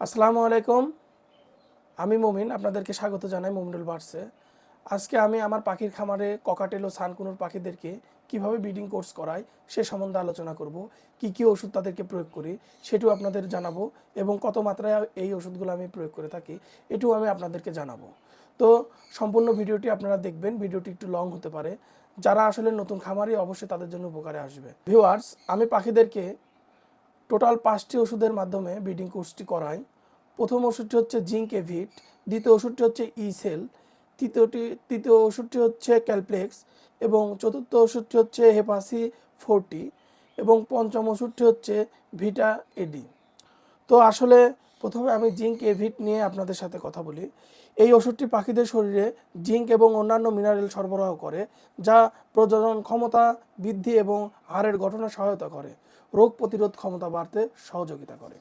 আসসালামু আলাইকুম। আমি মমিন, আপনাদেরকে স্বাগত জানাই মমিনুল বার্সে। আজকে আমি আমার পাখির খামারে ককাটেল ও সানকুনুর পাখিদেরকে কীভাবে ব্রিডিং কোর্স করাই সে সম্বন্ধে আলোচনা করব, কি কি ওষুধ তাদেরকে প্রয়োগ করি সেটিও আপনাদের জানাব এবং কত মাত্রায় এই ওষুধগুলো আমি প্রয়োগ করে থাকি এটিও আমি আপনাদেরকে জানাব। তো সম্পূর্ণ ভিডিওটি আপনারা দেখবেন, ভিডিওটি একটু লং হতে পারে। যারা আসলে নতুন খামারি, অবশ্যই তাদের জন্য উপকারে আসবে। ভিউয়ার্স, আমি পাখিদেরকে টোটাল পাঁচটি ওষুধের মাধ্যমে ব্রিডিং কোর্সটি করায় প্রথম ওষুধটি হচ্ছে জিঙ্ক এভিট দ্বিতীয় ওষুধটি হচ্ছে ইসেল, তৃতীয়টি, তৃতীয় ওষুধটি হচ্ছে ক্যালপ্লেক্স এবং চতুর্থ ওষুধটি হচ্ছে হেপাসি ফোরটি এবং পঞ্চম ওষুধটি হচ্ছে ভিটা এডি তো আসলে প্রথমে আমি জিঙ্ক এভিট নিয়ে আপনাদের সাথে কথা বলি। এই ওষুধটি পাখিদের শরীরে জিঙ্ক এবং অন্যান্য মিনারেল সরবরাহ করে, যা প্রজনন ক্ষমতা বৃদ্ধি এবং হাড়ের গঠনে সহায়তা করে। রোগ প্রতিরোধ ক্ষমতা বাড়তে সহযোগিতা করে।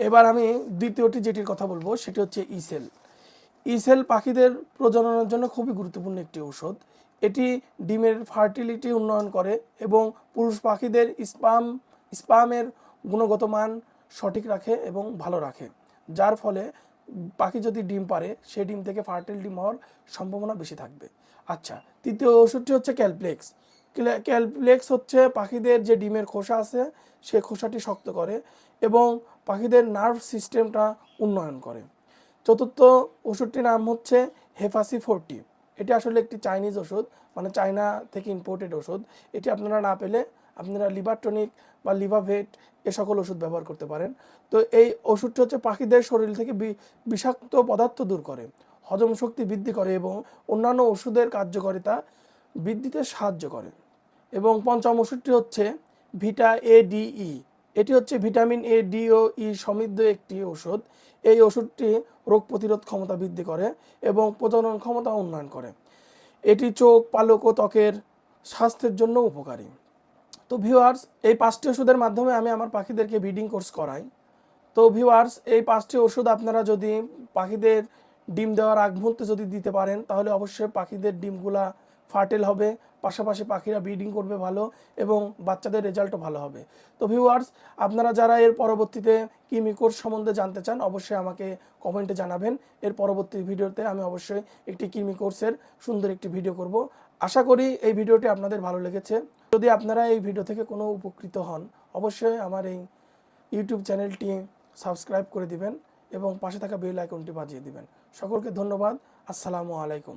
এবার আমি দ্বিতীয়টি যেটির কথা বলব, সেটি হচ্ছে ইসেল। ইসেল পাখিদের প্রজননের জন্য খুবই গুরুত্বপূর্ণ একটি ঔষধ। এটি ডিমের ফার্টিলিটি উন্নয়ন করে এবং পুরুষ পাখিদের স্পাম, স্পামের গুণগত মান সঠিক রাখে এবং ভালো রাখে। যার ফলে পাখি যদি ডিম পারে সেই ডিম থেকে ফার্টিল ডিম হওয়ার সম্ভাবনা বেশি থাকবে। আচ্ছা তৃতীয় ওষুধটি হচ্ছে ক্যালপ্লেক্স। ক্যালপ্লেক্স হচ্ছে পাখিদের যে ডিমের খোসা আছে, সে খোসাটি শক্ত করে এবং পাখিদের নার্ভ সিস্টেমটা উন্নয়ন করে। চতুর্থ ওষুধটির নাম হচ্ছে হেফাসি ফোরটি। এটি আসলে একটি চাইনিজ ওষুধ মানে চায়না থেকে ইম্পোর্টেড ওষুধ। এটি আপনারা না পেলে আপনারা লিভার টনিক বা লিভাভেট এ সকল ওষুধ ব্যবহার করতে পারেন। তো এই ওষুধটি হচ্ছে পাখিদের শরীর থেকে বিষাক্ত পদার্থ দূর করে, হজম শক্তি বৃদ্ধি করে এবং অন্যান্য ওষুধের কার্যকারিতা বৃদ্ধিতে সাহায্য করে। এবং পঞ্চম ওষুধটি হচ্ছে ভিটা এ ডিই এটি হচ্ছে ভিটামিন এ, ডি ও ই সমৃদ্ধ একটি ওষুধ। এই ওষুধটি রোগ প্রতিরোধ ক্ষমতা বৃদ্ধি করে এবং প্রজনন ক্ষমতা উন্নয়ন করে। এটি চোখ, পালক ও ত্বকের স্বাস্থ্যের জন্য উপকারী। তো ভিউয়ার্স এই পাঁচটি ওষুধের মাধ্যমে আমি আমার পাখিদেরকে ব্রিডিং কোর্স করাই। তো ভিউয়ার্স এই পাঁচটি ওষুধ আপনারা যদি পাখিদের ডিম দেওয়ার আগ মুহূর্তে যদি দিতে পারেন, তাহলে অবশ্যই পাখিদের ডিমগুলা ফার্টেল হবে, পাশাপাশি পাখিরা ব্রিডিং করবে ভালো এবং বাচ্চাদের রেজাল্টও ভালো হবে। তো ভিউয়ার্স আপনারা যারা এর পরবর্তীতে কিমি কোর্স সম্বন্ধে জানতে চান, অবশ্যই আমাকে কমেন্টে জানাবেন। এর পরবর্তী ভিডিওতে আমি অবশ্যই একটি কিমি কোর্সের সুন্দর একটি ভিডিও করব। আশা করি এই ভিডিওটি আপনাদের ভালো লেগেছে। যদি আপনারা এই ভিডিও থেকে কোনো উপকৃত হন, অবশ্যই আমার এই ইউটিউব চ্যানেলটি সাবস্ক্রাইব করে দিবেন এবং পাশে থাকা বেল আইকনটি বাজিয়ে দিবেন। সকলকে ধন্যবাদ। আসসালামু আলাইকুম।